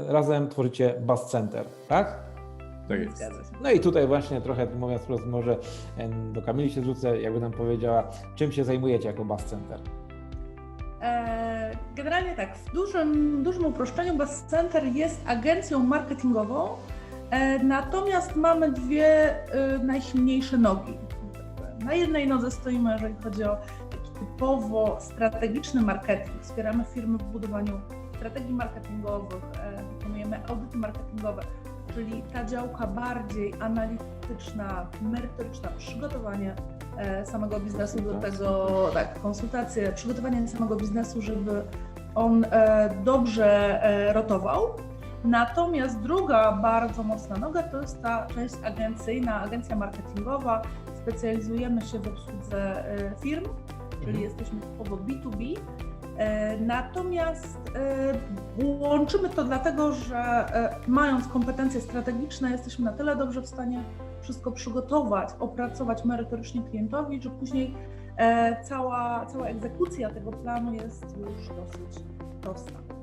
razem tworzycie Bus Center, tak? Tak jest. No i tutaj właśnie trochę mówiąc wprost, może do Kamili się zwrócę, jakby nam powiedziała, czym się zajmujecie jako Bus Center. E, Generalnie tak, w dużym, dużym uproszczeniu Bus Center jest agencją marketingową, e, natomiast mamy dwie e, najsilniejsze nogi. Na jednej nodze stoimy, jeżeli chodzi o taki typowo strategiczny marketing. Wspieramy firmy w budowaniu strategii marketingowych, e, wykonujemy audyty marketingowe, czyli ta działka bardziej analityczna, merytoryczna, przygotowanie e, samego biznesu do tego, tak, konsultacje, przygotowanie samego biznesu, żeby on e, dobrze rotował. Natomiast druga bardzo mocna noga to jest ta część agencyjna, agencja marketingowa. Specjalizujemy się w obsłudze firm, czyli jesteśmy typowo B2B. E, Natomiast e, łączymy to dlatego, że e, mając kompetencje strategiczne, jesteśmy na tyle dobrze w stanie wszystko przygotować, opracować merytorycznie klientowi, że później cała, cała egzekucja tego planu jest już dosyć prosta.